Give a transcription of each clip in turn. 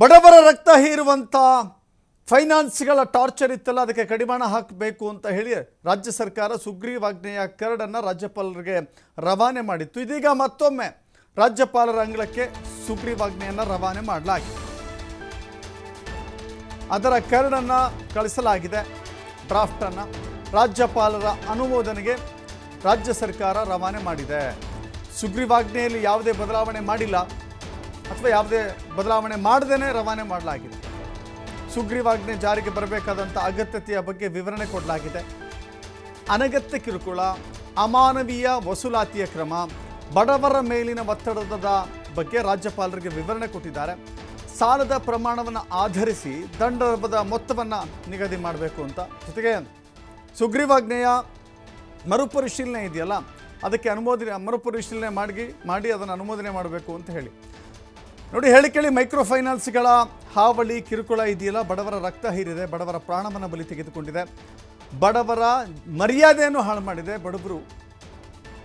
ಬಡವರ ರಕ್ತ ಹೀರುವಂಥ ಫೈನಾನ್ಸ್ಗಳ ಟಾರ್ಚರ್ ಇತ್ತಲ್ಲ, ಅದಕ್ಕೆ ಕಡಿವಾಣ ಹಾಕಬೇಕು ಅಂತ ಹೇಳಿ ರಾಜ್ಯ ಸರ್ಕಾರ ಸುಗ್ರೀವಾಜ್ಞೆಯ ಕರಡನ್ನು ರಾಜ್ಯಪಾಲರಿಗೆ ರವಾನೆ ಮಾಡಿತ್ತು. ಇದೀಗ ಮತ್ತೊಮ್ಮೆ ರಾಜ್ಯಪಾಲರ ಅಂಗಳಕ್ಕೆ ಸುಗ್ರೀವಾಜ್ಞೆಯನ್ನು ರವಾನೆ ಮಾಡಲಾಗಿದೆ. ಅದರ ಕರಡನ್ನು ಕಳಿಸಲಾಗಿದೆ. ಡ್ರಾಫ್ಟನ್ನು ರಾಜ್ಯಪಾಲರ ಅನುಮೋದನೆಗೆ ರಾಜ್ಯ ಸರ್ಕಾರ ರವಾನೆ ಮಾಡಿದೆ. ಸುಗ್ರೀವಾಜ್ಞೆಯಲ್ಲಿ ಯಾವುದೇ ಬದಲಾವಣೆ ಮಾಡಿಲ್ಲ. ಅಥವಾ ಯಾವುದೇ ಬದಲಾವಣೆ ಮಾಡದೇನೆ ರವಾನೆ ಮಾಡಲಾಗಿದೆ. ಸುಗ್ರೀವಾಜ್ಞೆ ಜಾರಿಗೆ ಬರಬೇಕಾದಂಥ ಅಗತ್ಯತೆಯ ಬಗ್ಗೆ ವಿವರಣೆ ಕೊಡಲಾಗಿದೆ. ಅನಗತ್ಯ ಕಿರುಕುಳ, ಅಮಾನವೀಯ ವಸೂಲಾತಿಯ ಕ್ರಮ, ಬಡವರ ಮೇಲಿನ ಒತ್ತಡದ ಬಗ್ಗೆ ರಾಜ್ಯಪಾಲರಿಗೆ ವಿವರಣೆ ಕೊಟ್ಟಿದ್ದಾರೆ. ಸಾಲದ ಪ್ರಮಾಣವನ್ನು ಆಧರಿಸಿ ದಂಡದ ಮೊತ್ತವನ್ನು ನಿಗದಿ ಮಾಡಬೇಕು ಅಂತ. ಜೊತೆಗೆ ಸುಗ್ರೀವಾಜ್ಞೆಯ ಮರುಪರಿಶೀಲನೆ ಇದೆಯಲ್ಲ, ಅದಕ್ಕೆ ಅನುಮೋದನೆ, ಮರುಪರಿಶೀಲನೆ ಮಾಡಿ ಮಾಡಿ ಅದನ್ನು ಅನುಮೋದನೆ ಮಾಡಬೇಕು ಅಂತ ಹೇಳಿ. ನೋಡಿ, ಹೇಳಿ ಕೇಳಿ ಮೈಕ್ರೋ ಫೈನಾನ್ಸ್ಗಳ ಹಾವಳಿ ಕಿರುಕುಳ ಇದೆಯಲ್ಲ, ಬಡವರ ರಕ್ತ ಹೀರಿದೆ, ಬಡವರ ಪ್ರಾಣವನ್ನು ಬಲಿ ತೆಗೆದುಕೊಂಡಿದೆ, ಬಡವರ ಮರ್ಯಾದೆಯನ್ನು ಹಾಳು ಮಾಡಿದೆ, ಬಡವರು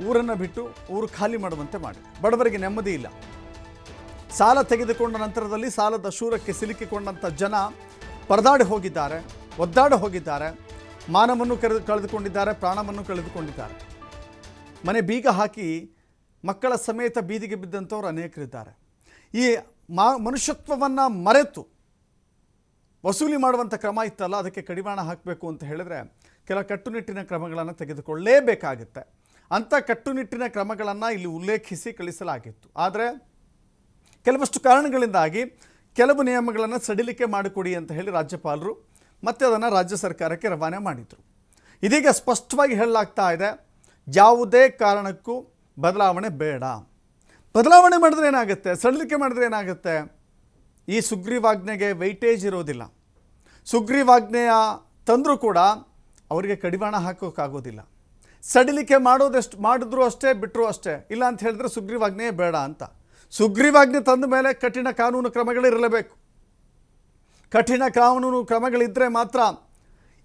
ಊರನ್ನು ಬಿಟ್ಟು ಊರು ಖಾಲಿ ಮಾಡುವಂತೆ ಮಾಡಿದೆ. ಬಡವರಿಗೆ ನೆಮ್ಮದಿ ಇಲ್ಲ. ಸಾಲ ತೆಗೆದುಕೊಂಡ ನಂತರದಲ್ಲಿ ಸಾಲದ ಶೂರಕ್ಕೆ ಸಿಲುಕಿಕೊಂಡಂಥ ಜನ ಪರದಾಡಿ ಹೋಗಿದ್ದಾರೆ, ಒದ್ದಾಡಿ ಹೋಗಿದ್ದಾರೆ ಮಾನವನ್ನು ಕರೆದು ಕಳೆದುಕೊಂಡಿದ್ದಾರೆ, ಪ್ರಾಣವನ್ನು ಕಳೆದುಕೊಂಡಿದ್ದಾರೆ. ಮನೆ ಬೀಗ ಹಾಕಿ ಮಕ್ಕಳ ಸಮೇತ ಬೀದಿಗೆ ಬಿದ್ದಂಥವ್ರು ಅನೇಕರಿದ್ದಾರೆ. ಈ ಮಾ ಮನುಷ್ಯತ್ವವನ್ನು ಮರೆತು ವಸೂಲಿ ಮಾಡುವಂಥ ಕ್ರಮ ಇತ್ತಲ್ಲ, ಅದಕ್ಕೆ ಕಡಿವಾಣ ಹಾಕಬೇಕು ಅಂತ ಹೇಳಿದ್ರೆ ಕೆಲ ಕಟ್ಟುನಿಟ್ಟಿನ ಕ್ರಮಗಳನ್ನು ತೆಗೆದುಕೊಳ್ಳಲೇಬೇಕಾಗುತ್ತೆ ಅಂಥ ಕಟ್ಟುನಿಟ್ಟಿನ ಕ್ರಮಗಳನ್ನು ಇಲ್ಲಿ ಉಲ್ಲೇಖಿಸಿ ಕಳಿಸಲಾಗಿತ್ತು. ಆದರೆ ಕೆಲವಷ್ಟು ಕಾರಣಗಳಿಂದಾಗಿ ಕೆಲವು ನಿಯಮಗಳನ್ನು ಸಡಿಲಿಕೆ ಮಾಡಿಕೊಡಿ ಅಂತ ಹೇಳಿ ರಾಜ್ಯಪಾಲರು ಮತ್ತೆ ಅದನ್ನು ರಾಜ್ಯ ಸರ್ಕಾರಕ್ಕೆ ರವಾನೆ ಮಾಡಿದರು. ಇದೀಗ ಸ್ಪಷ್ಟವಾಗಿ ಹೇಳಲಾಗ್ತಾ ಇದೆ, ಯಾವುದೇ ಕಾರಣಕ್ಕೂ ಬದಲಾವಣೆ ಬೇಡ. ಬದಲಾವಣೆ ಮಾಡಿದ್ರೆ ಏನಾಗುತ್ತೆ? ಸಡಿಲಿಕೆ ಮಾಡಿದ್ರೆ ಏನಾಗುತ್ತೆ? ಈ ಸುಗ್ರೀವಾಜ್ಞೆಗೆ ವೈಟೇಜ್ ಇರೋದಿಲ್ಲ. ಸುಗ್ರೀವಾಜ್ಞೆಯ ತಂದರೂ ಕೂಡ ಅವರಿಗೆ ಕಡಿವಾಣ ಹಾಕೋಕ್ಕಾಗೋದಿಲ್ಲ. ಸಡಿಲಿಕೆ ಮಾಡೋದಷ್ಟು, ಮಾಡಿದ್ರು ಅಷ್ಟೇ ಬಿಟ್ಟರು ಅಷ್ಟೇ. ಇಲ್ಲ ಅಂತ ಹೇಳಿದ್ರೆ ಸುಗ್ರೀವಾಜ್ಞೆಯೇ ಬೇಡ ಅಂತ. ಸುಗ್ರೀವಾಜ್ಞೆ ತಂದ ಮೇಲೆ ಕಠಿಣ ಕಾನೂನು ಕ್ರಮಗಳಿರಲೇಬೇಕು. ಕಠಿಣ ಕಾನೂನು ಕ್ರಮಗಳಿದ್ದರೆ ಮಾತ್ರ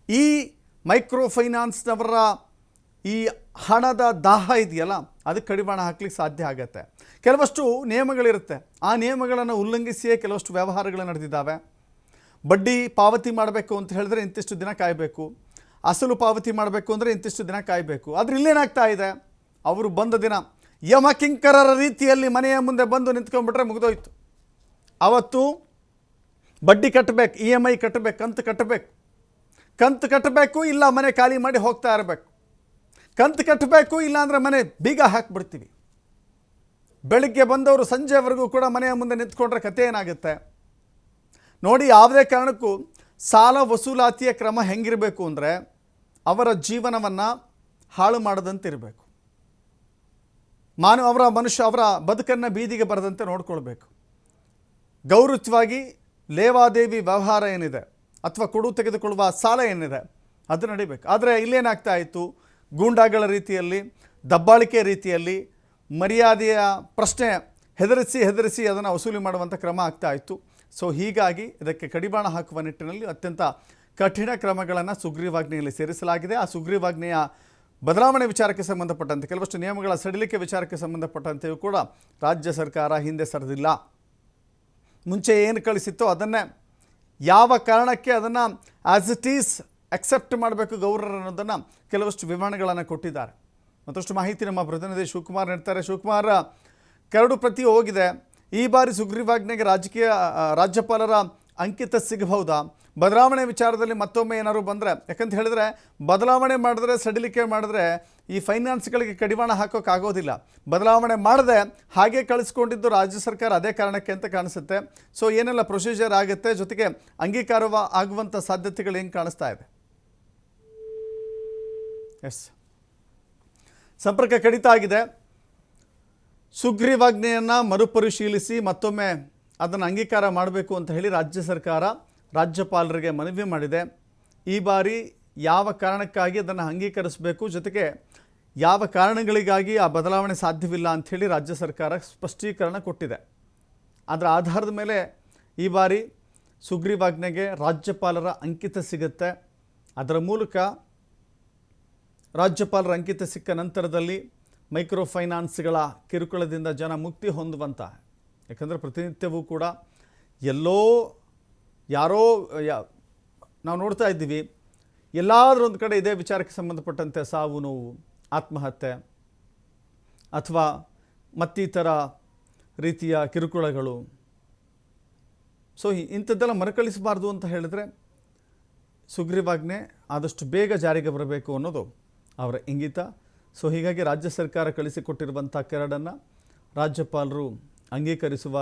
ಈ ಮೈಕ್ರೋ ಫೈನಾನ್ಸ್ನವರ ಈ ಹಣದ ದಾಹ ಇದೆಯಲ್ಲ, ಅದಕ್ಕೆ ಕಡಿವಾಣ ಹಾಕ್ಲಿಕ್ಕೆ ಸಾಧ್ಯ ಆಗತ್ತೆ. ಕೆಲವಷ್ಟು ನಿಯಮಗಳಿರುತ್ತೆ. ಆ ನಿಯಮಗಳನ್ನು ಉಲ್ಲಂಘಿಸಿಯೇ ಕೆಲವಷ್ಟು ವ್ಯವಹಾರಗಳು ನಡೆದಿದ್ದಾವೆ. ಬಡ್ಡಿ ಪಾವತಿ ಮಾಡಬೇಕು ಅಂತ ಹೇಳಿದ್ರೆ ಇಂತಿಷ್ಟು ದಿನ ಕಾಯಬೇಕು. ಅಸಲು ಪಾವತಿ ಮಾಡಬೇಕು ಅಂದರೆ ಇಂತಿಷ್ಟು ದಿನ ಕಾಯಬೇಕು. ಆದರೆ ಇಲ್ಲೇನಾಗ್ತಾ ಇದೆ? ಅವರು ಬಂದ ದಿನ ಯಮಕಿಂಕರರ ರೀತಿಯಲ್ಲಿ ಮನೆಯ ಮುಂದೆ ಬಂದು ನಿಂತ್ಕೊಂಡ್ಬಿಟ್ರೆ ಮುಗಿದೋಯ್ತು. ಅವತ್ತು ಬಡ್ಡಿ ಕಟ್ಟಬೇಕು, ಇ ಎಂ ಐ ಕಟ್ಟಬೇಕು, ಕಂತು ಕಟ್ಟಬೇಕು. ಕಂತು ಕಟ್ಟಬೇಕು, ಇಲ್ಲ ಮನೆ ಖಾಲಿ ಮಾಡಿ ಹೋಗ್ತಾ ಇರಬೇಕು. ಕಂತು ಕಟ್ಟಬೇಕು ಇಲ್ಲಾಂದರೆ ಮನೆ ಬೀಗ ಹಾಕ್ಬಿಡ್ತೀವಿ. ಬೆಳಿಗ್ಗೆ ಬಂದವರು ಸಂಜೆವರೆಗೂ ಕೂಡ ಮನೆಯ ಮುಂದೆ ನಿಂತ್ಕೊಂಡ್ರೆ ಕತೆ ಏನಾಗುತ್ತೆ? ನೋಡಿ, ಯಾವುದೇ ಕಾರಣಕ್ಕೂ ಸಾಲ ವಸೂಲಾತಿಯ ಕ್ರಮ ಹೆಂಗಿರಬೇಕು ಅಂದರೆ ಅವರ ಜೀವನವನ್ನು ಹಾಳು ಮಾಡದಂತಿರಬೇಕು. ಮಾನವ, ಅವರ ಮನುಷ್ಯ, ಅವರ ಬದುಕನ್ನು ಬೀದಿಗೆ ಬರದಂತೆ ನೋಡ್ಕೊಳ್ಬೇಕು. ಗೌರವವಾಗಿ ಲೇವಾದೇವಿ ವ್ಯವಹಾರ ಏನಿದೆ, ಅಥವಾ ಕೊಡು ತೆಗೆದುಕೊಳ್ಳುವ ಸಾಲ ಏನಿದೆ, ಅದು ನಡಿಬೇಕು. ಆದರೆ ಇಲ್ಲೇನಾಗ್ತಾ ಇತ್ತು? ಗೂಂಡಾಗಳ ರೀತಿಯಲ್ಲಿ, ದಬ್ಬಾಳಿಕೆ ರೀತಿಯಲ್ಲಿ, ಮರ್ಯಾದೆಯ ಪ್ರಶ್ನೆ ಹೆದರಿಸಿ ಹೆದರಿಸಿ ಅದನ್ನು ವಸೂಲಿ ಮಾಡುವಂಥ ಕ್ರಮ ಆಗ್ತಾ ಇತ್ತು. ಸೊ ಹೀಗಾಗಿ ಇದಕ್ಕೆ ಕಡಿವಾಣ ಹಾಕುವ ನಿಟ್ಟಿನಲ್ಲಿ ಅತ್ಯಂತ ಕಠಿಣ ಕ್ರಮಗಳನ್ನು ಸುಗ್ರೀವಾಜ್ಞೆಯಲ್ಲಿ ಸೇರಿಸಲಾಗಿದೆ. ಆ ಸುಗ್ರೀವಾಜ್ಞೆಯ ಬದಲಾವಣೆ ವಿಚಾರಕ್ಕೆ ಸಂಬಂಧಪಟ್ಟಂತೆ, ಕೆಲವಷ್ಟು ನಿಯಮಗಳ ಸಡಿಲಿಕೆ ವಿಚಾರಕ್ಕೆ ಸಂಬಂಧಪಟ್ಟಂತೆಯೂ ಕೂಡ ರಾಜ್ಯ ಸರ್ಕಾರ ಹಿಂದೆ ಸರಿದಿಲ್ಲ. ಮುಂಚೆ ಏನು ಕಳಿಸಿತ್ತೋ ಅದನ್ನೇ ಯಾವ ಕಾರಣಕ್ಕೆ ಅದನ್ನು ಆಸ್ ಇಟ್ ಈಸ್ ಅಕ್ಸೆಪ್ಟ್ ಮಾಡಬೇಕು ಗೌರವರು ಅನ್ನೋದನ್ನು ಕೆಲವಷ್ಟು ವಿವರಣೆಗಳನ್ನು ಕೊಟ್ಟಿದ್ದಾರೆ. ಮತ್ತಷ್ಟು ಮಾಹಿತಿ ನಮ್ಮ ಪ್ರತಿನಿಧಿ ಶಿವಕುಮಾರ್ ನೀಡ್ತಾರೆ. ಶಿವಕುಮಾರ, ಕರಡು ಪ್ರತಿ ಹೋಗಿದೆ. ಈ ಬಾರಿ ಸುಗ್ರೀವಾಜ್ಞೆಗೆ ರಾಜಕೀಯ ರಾಜ್ಯಪಾಲರ ಅಂಕಿತ ಸಿಗಬಹುದಾ? ಬದಲಾವಣೆ ವಿಚಾರದಲ್ಲಿ ಮತ್ತೊಮ್ಮೆ ಏನಾದ್ರು ಬಂದರೆ, ಯಾಕಂತ ಹೇಳಿದ್ರೆ, ಬದಲಾವಣೆ ಮಾಡಿದ್ರೆ, ಸಡಿಲಿಕೆ ಮಾಡಿದ್ರೆ ಈ ಫೈನಾನ್ಸ್ಗಳಿಗೆ ಕಡಿವಾಣ ಹಾಕೋಕ್ಕಾಗೋದಿಲ್ಲ ಬದಲಾವಣೆ ಮಾಡದೆ ಹಾಗೆ ಕಳಿಸ್ಕೊಂಡಿದ್ದು ರಾಜ್ಯ ಸರ್ಕಾರ ಅದೇ ಕಾರಣಕ್ಕೆ ಅಂತ ಕಾಣಿಸುತ್ತೆ. ಸೊ ಏನೆಲ್ಲ ಪ್ರೊಸೀಜರ್ ಆಗುತ್ತೆ? ಜೊತೆಗೆ ಅಂಗೀಕಾರವ ಆಗುವಂಥ ಸಾಧ್ಯತೆಗಳು ಹೆಂಗೆ ಕಾಣಿಸ್ತಾ ಇದೆ? ಎಸ್ ಸಂಪರ್ಕ ಕಡಿತ ಆಗಿದೆ. ಸುಗ್ರೀವಾಜ್ಞೆಯನ್ನು ಮರುಪರಿಶೀಲಿಸಿ ಮತ್ತೊಮ್ಮೆ ಅದನ್ನು ಅಂಗೀಕಾರ ಮಾಡಬೇಕು ಅಂತ ಹೇಳಿ ರಾಜ್ಯ ಸರ್ಕಾರ ರಾಜ್ಯಪಾಲರಿಗೆ ಮನವಿ ಮಾಡಿದೆ. ಈ ಬಾರಿ ಯಾವ ಕಾರಣಕ್ಕಾಗಿ ಅದನ್ನು ಅಂಗೀಕರಿಸಬೇಕು, ಜೊತೆಗೆ ಯಾವ ಕಾರಣಗಳಿಗಾಗಿ ಆ ಬದಲಾವಣೆ ಸಾಧ್ಯವಿಲ್ಲ ಅಂಥೇಳಿ ರಾಜ್ಯ ಸರ್ಕಾರ ಸ್ಪಷ್ಟೀಕರಣ ಕೊಟ್ಟಿದೆ. ಅದರ ಆಧಾರದ ಮೇಲೆ ಈ ಬಾರಿ ಸುಗ್ರೀವಾಜ್ಞೆಗೆ ರಾಜ್ಯಪಾಲರ ಅಂಕಿತ ಸಿಗುತ್ತೆ. ಅದರ ಮೂಲಕ ರಾಜ್ಯಪಾಲರ ಅಂಕಿತ ಸಿಕ್ಕ ನಂತರದಲ್ಲಿ ಮೈಕ್ರೋ ಫೈನಾನ್ಸ್ಗಳ ಕಿರುಕುಳದಿಂದ ಜನ ಮುಕ್ತಿ ಹೊಂದುವಂತ, ಯಾಕಂದರೆ ಪ್ರತಿನಿತ್ಯವೂ ಕೂಡ ಎಲ್ಲೋ ಯಾರೋ, ಯಾ, ನಾವು ನೋಡ್ತಾ ಇದ್ದೀವಿ, ಎಲ್ಲಾದರೂ ಒಂದು ಕಡೆ ಇದೇ ವಿಚಾರಕ್ಕೆ ಸಂಬಂಧಪಟ್ಟಂತೆ ಸಾವು ನೋವು, ಆತ್ಮಹತ್ಯೆ, ಅಥವಾ ಮತ್ತಿತರ ರೀತಿಯ ಕಿರುಕುಳಗಳು. ಸೊ ಇಂಥದ್ದೆಲ್ಲ ಮರುಕಳಿಸಬಾರ್ದು ಅಂತ ಹೇಳಿದ್ರೆ ಸುಗ್ರೀವಾಜ್ಞೆ ಆದಷ್ಟು ಬೇಗ ಜಾರಿಗೆ ಬರಬೇಕು ಅನ್ನೋದು ಅವರ ಇಂಗಿತ. ಸೊ ಹೀಗಾಗಿ ರಾಜ್ಯ ಸರ್ಕಾರ ಕಳಿಸಿಕೊಟ್ಟಿರುವಂಥ ಕೆರಡನ್ನು ರಾಜ್ಯಪಾಲರು ಅಂಗೀಕರಿಸುವ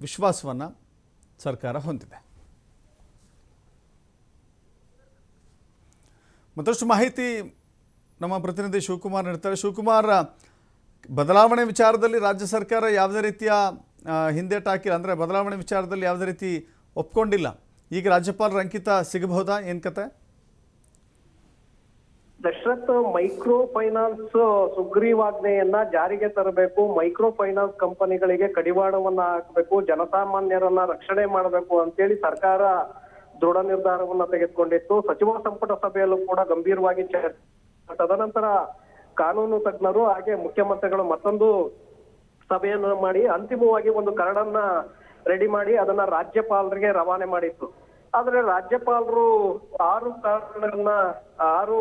ವಿಶ್ವಾಸವನ್ನು ಸರ್ಕಾರ ಹೊಂದಿದೆ. ಮತ್ತಷ್ಟು ಮಾಹಿತಿ ನಮ್ಮ ಪ್ರತಿನಿಧಿ ಶಿವಕುಮಾರ್ ನೀಡ್ತಾರೆ. ಶಿವಕುಮಾರ್, ಬದಲಾವಣೆ ವಿಚಾರದಲ್ಲಿ ರಾಜ್ಯ ಸರ್ಕಾರ ಯಾವುದೇ ರೀತಿಯ ಹಿಂದೇಟು ಹಾಕಿಲ್ಲ. ಅಂದರೆ ಬದಲಾವಣೆ ವಿಚಾರದಲ್ಲಿ ಯಾವುದೇ ರೀತಿ ಒಪ್ಕೊಂಡಿಲ್ಲ. ಈಗ ರಾಜ್ಯಪಾಲರ ಅಂಕಿತ ಸಿಗಬಹುದಾ? ಏನು ಕತೆ? ದಶರಥ್ ಮೈಕ್ರೋ ಫೈನಾನ್ಸ್ ಸುಗ್ರೀವಾಜ್ಞೆಯನ್ನ ಜಾರಿಗೆ ತರಬೇಕು ಮೈಕ್ರೋ ಫೈನಾನ್ಸ್ ಕಂಪನಿಗಳಿಗೆ ಕಡಿವಾಣವನ್ನ ಹಾಕಬೇಕು, ಜನಸಾಮಾನ್ಯರನ್ನ ರಕ್ಷಣೆ ಮಾಡಬೇಕು ಅಂತೇಳಿ ಸರ್ಕಾರ ದೃಢ ನಿರ್ಧಾರವನ್ನ ತೆಗೆದುಕೊಂಡಿತ್ತು. ಸಚಿವ ಸಂಪುಟ ಸಭೆಯಲ್ಲೂ ಕೂಡ ಗಂಭೀರವಾಗಿ ಚರ್ಚೆ ತದನಂತರ ಕಾನೂನು ತಜ್ಞರು ಹಾಗೆ ಮುಖ್ಯಮಂತ್ರಿಗಳು ಮತ್ತೊಂದು ಸಭೆಯನ್ನು ಮಾಡಿ ಅಂತಿಮವಾಗಿ ಒಂದು ಕರಡನ್ನ ರೆಡಿ ಮಾಡಿ ಅದನ್ನ ರಾಜ್ಯಪಾಲರಿಗೆ ರವಾನೆ ಮಾಡಿತ್ತು. ಆದ್ರೆ ರಾಜ್ಯಪಾಲರು ಆರು ಕಾರಣಗಳನ್ನ, ಆರು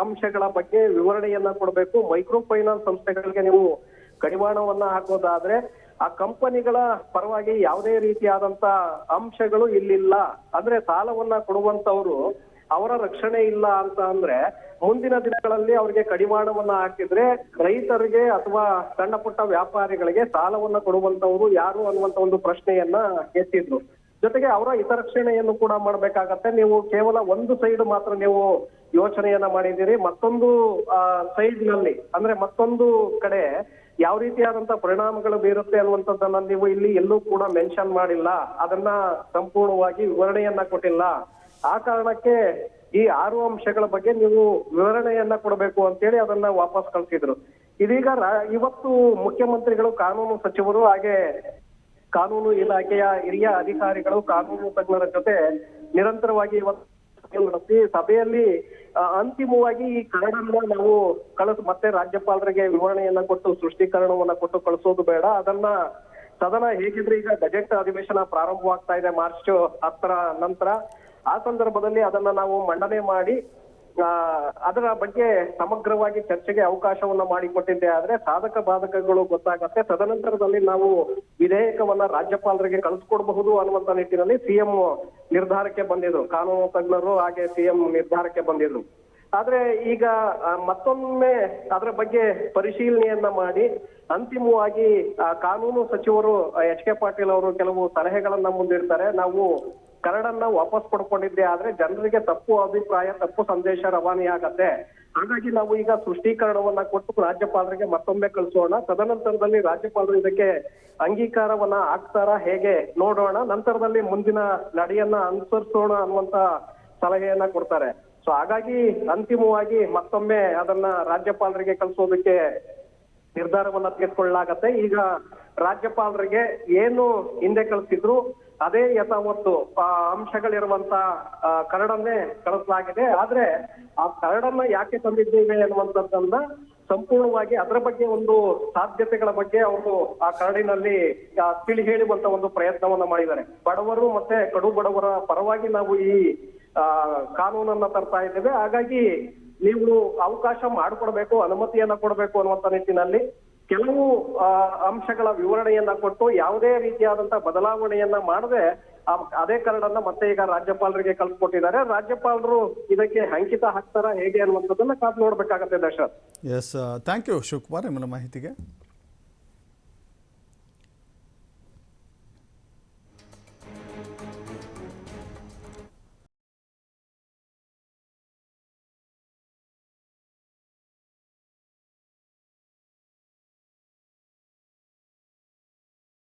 ಅಂಶಗಳ ಬಗ್ಗೆ ವಿವರಣೆಯನ್ನ ಕೊಡಬೇಕು. ಮೈಕ್ರೋ ಫೈನಾನ್ಸ್ ಸಂಸ್ಥೆಗಳಿಗೆ ನೀವು ಕಡಿವಾಣವನ್ನ ಹಾಕೋದಾದ್ರೆ, ಆ ಕಂಪನಿಗಳ ಪರವಾಗಿ ಯಾವುದೇ ರೀತಿಯಾದಂತ ಅಂಶಗಳು ಇಲ್ಲಿಲ್ಲ. ಅಂದ್ರೆ ಸಾಲವನ್ನ ಕೊಡುವಂತವ್ರು ಅವರ ರಕ್ಷಣೆ ಇಲ್ಲ ಅಂತ ಅಂದ್ರೆ, ಮುಂದಿನ ದಿನಗಳಲ್ಲಿ ಅವರಿಗೆ ಕಡಿವಾಣವನ್ನ ಹಾಕಿದ್ರೆ ರೈತರಿಗೆ ಅಥವಾ ಸಣ್ಣ ಪುಟ್ಟ ವ್ಯಾಪಾರಿಗಳಿಗೆ ಸಾಲವನ್ನ ಕೊಡುವಂತವ್ರು ಯಾರು ಅನ್ನುವಂತ ಒಂದು ಪ್ರಶ್ನೆಯನ್ನ ಎತ್ತಿದ್ರು. ಜೊತೆಗೆ ಅವರ ಹಿತರಕ್ಷಣೆಯನ್ನು ಕೂಡ ಮಾಡ್ಬೇಕಾಗತ್ತೆ. ನೀವು ಕೇವಲ ಒಂದು ಸೈಡ್ ಮಾತ್ರ ನೀವು ಯೋಚನೆಯನ್ನ ಮಾಡಿದ್ದೀರಿ. ಮತ್ತೊಂದು ಸೈಡ್ನಲ್ಲಿ ಅಂದ್ರೆ ಮತ್ತೊಂದು ಕಡೆ ಯಾವ ರೀತಿಯಾದಂತ ಪರಿಣಾಮಗಳು ಬೀರುತ್ತೆ ಅನ್ನುವಂಥದ್ದನ್ನ ನೀವು ಇಲ್ಲಿ ಎಲ್ಲೂ ಕೂಡ ಮೆನ್ಷನ್ ಮಾಡಿಲ್ಲ. ಅದನ್ನ ಸಂಪೂರ್ಣವಾಗಿ ವಿವರಣೆಯನ್ನ ಕೊಟ್ಟಿಲ್ಲ. ಆ ಕಾರಣಕ್ಕೆ ಈ ಆರು ಅಂಶಗಳ ಬಗ್ಗೆ ನೀವು ವಿವರಣೆಯನ್ನ ಕೊಡಬೇಕು ಅಂತೇಳಿ ಅದನ್ನ ವಾಪಸ್ ಕಳಿಸಿದ್ರು. ಇದೀಗ ಇವತ್ತು ಮುಖ್ಯಮಂತ್ರಿಗಳು ಕಾನೂನು ಸಚಿವರು ಹಾಗೆ ಕಾನೂನು ಇಲಾಖೆಯ ಹಿರಿಯ ಅಧಿಕಾರಿಗಳು, ಕಾನೂನು ತಜ್ಞರ ಜೊತೆ ನಿರಂತರವಾಗಿ ನಡೆಸಿ, ಸಭೆಯಲ್ಲಿ ಅಂತಿಮವಾಗಿ ಈ ಕರಡನ್ನ ನಾವು ಕಳಿಸ್, ಮತ್ತೆ ರಾಜ್ಯಪಾಲರಿಗೆ ವಿವರಣೆಯನ್ನ ಕೊಟ್ಟು ಸೃಷ್ಟೀಕರಣವನ್ನ ಕೊಟ್ಟು ಕಳಿಸೋದು ಬೇಡ. ಅದನ್ನ ಸದನ ಹೇಗಿದ್ರೆ? ಈಗ ಬಜೆಟ್ ಅಧಿವೇಶನ ಪ್ರಾರಂಭವಾಗ್ತಾ ಇದೆ ಮಾರ್ಚ್ ಹತ್ತರ ನಂತರ. ಆ ಸಂದರ್ಭದಲ್ಲಿ ಅದನ್ನ ನಾವು ಮಂಡನೆ ಮಾಡಿ ಅದರ ಬಗ್ಗೆ ಸಮಗ್ರವಾಗಿ ಚರ್ಚೆಗೆ ಅವಕಾಶವನ್ನ ಮಾಡಿಕೊಟ್ಟಿದ್ದೆ. ಆದ್ರೆ ಸಾಧಕ ಬಾಧಕಗಳು ಗೊತ್ತಾಗತ್ತೆ. ತದನಂತರದಲ್ಲಿ ನಾವು ವಿಧೇಯಕವನ್ನ ರಾಜ್ಯಪಾಲರಿಗೆ ಕಳಿಸ್ಕೊಡ್ಬಹುದು ಅನ್ನುವಂತ ನಿಟ್ಟಿನಲ್ಲಿ ಸಿಎಂ ನಿರ್ಧಾರಕ್ಕೆ ಬಂದಿದ್ರು. ಕಾನೂನು ತಜ್ಞರು ಹಾಗೆ ಸಿಎಂ ನಿರ್ಧಾರಕ್ಕೆ ಬಂದಿದ್ರು. ಆದ್ರೆ ಈಗ ಮತ್ತೊಮ್ಮೆ ಅದರ ಬಗ್ಗೆ ಪರಿಶೀಲನೆಯನ್ನ ಮಾಡಿ ಅಂತಿಮವಾಗಿ ಕಾನೂನು ಸಚಿವರು ಎಚ್ ಕೆ ಪಾಟೀಲ್ ಅವರು ಕೆಲವು ಸಲಹೆಗಳನ್ನ ಮುಂದಿಡ್ತಾರೆ. ನಾವು ಕರಡನ್ನ ವಾಪಸ್ ಪಡ್ಕೊಂಡಿದ್ದೆ ಆದ್ರೆ ಜನರಿಗೆ ತಪ್ಪು ಅಭಿಪ್ರಾಯ, ತಪ್ಪು ಸಂದೇಶ ರವಾನೆಯಾಗತ್ತೆ. ಹಾಗಾಗಿ ನಾವು ಈಗ ಸೃಷ್ಟೀಕರಣವನ್ನ ಕೊಟ್ಟು ರಾಜ್ಯಪಾಲರಿಗೆ ಮತ್ತೊಮ್ಮೆ ಕಳಿಸೋಣ. ತದನಂತರದಲ್ಲಿ ರಾಜ್ಯಪಾಲರು ಇದಕ್ಕೆ ಅಂಗೀಕಾರವನ್ನ ಆಗ್ತಾರಾ ಹೇಗೆ ನೋಡೋಣ. ನಂತರದಲ್ಲಿ ಮುಂದಿನ ನಡೆಯನ್ನ ಅನುಸರಿಸೋಣ ಅನ್ನುವಂತ ಸಲಹೆಯನ್ನ ಕೊಡ್ತಾರೆ. ಸೊ ಹಾಗಾಗಿ ಅಂತಿಮವಾಗಿ ಮತ್ತೊಮ್ಮೆ ಅದನ್ನ ರಾಜ್ಯಪಾಲರಿಗೆ ಕಳಿಸೋದಕ್ಕೆ ನಿರ್ಧಾರವನ್ನ ತೆಗೆದುಕೊಳ್ಳಲಾಗತ್ತೆ. ಈಗ ರಾಜ್ಯಪಾಲರಿಗೆ ಏನು ಹಿಂದೆ ಕಳಿಸಿದ್ರು, ಅದೇ ಯಥಾವತ್ತು ಅಂಶಗಳಿರುವಂತಹ ಕರಡನ್ನೇ ಕಳಿಸಲಾಗಿದೆ. ಆದ್ರೆ ಆ ಕರಡನ್ನ ಯಾಕೆ ತಂದಿದ್ದೇವೆ ಅನ್ನುವಂಥದ್ದನ್ನ ಸಂಪೂರ್ಣವಾಗಿ ಅದರ ಬಗ್ಗೆ ಒಂದು ಸಾಧ್ಯತೆಗಳ ಬಗ್ಗೆ ಅವರು ಆ ಕರಡಿನಲ್ಲಿ ತಿಳಿ ಹೇಳುವಂತ ಒಂದು ಪ್ರಯತ್ನವನ್ನ ಮಾಡಿದ್ದಾರೆ. ಬಡವರು ಮತ್ತೆ ಕಡು ಬಡವರ ಪರವಾಗಿ ನಾವು ಈ ಕಾನೂನನ್ನ ತರ್ತಾ ಇದ್ದೇವೆ. ಹಾಗಾಗಿ ನೀವು ಅವಕಾಶ ಮಾಡಿಕೊಡ್ಬೇಕು, ಅನುಮತಿಯನ್ನ ಕೊಡಬೇಕು ಅನ್ನುವಂತ ನಿಟ್ಟಿನಲ್ಲಿ ಕೆಲವು ಅಂಶಗಳ ವಿವರಣೆಯನ್ನ ಕೊಟ್ಟು ಯಾವುದೇ ರೀತಿಯಾದಂತಹ ಬದಲಾವಣೆಯನ್ನ ಮಾಡದೆ ಅದೇ ಕರಡನ್ನ ಮತ್ತೆ ಈಗ ರಾಜ್ಯಪಾಲರಿಗೆ ಕಳ್ಸಿಕೊಟ್ಟಿದ್ದಾರೆ. ರಾಜ್ಯಪಾಲರು ಇದಕ್ಕೆ ಅಂಕಿತ ಹಾಕ್ತಾರ ಹೇಗೆ ಅನ್ನುವಂಥದ್ದನ್ನ ಕಾದು ನೋಡ್ಬೇಕಾಗತ್ತೆ Dasharath yes thank you Shivakumar, ನಿಮ್ಮ ಮಾಹಿತಿಗೆ.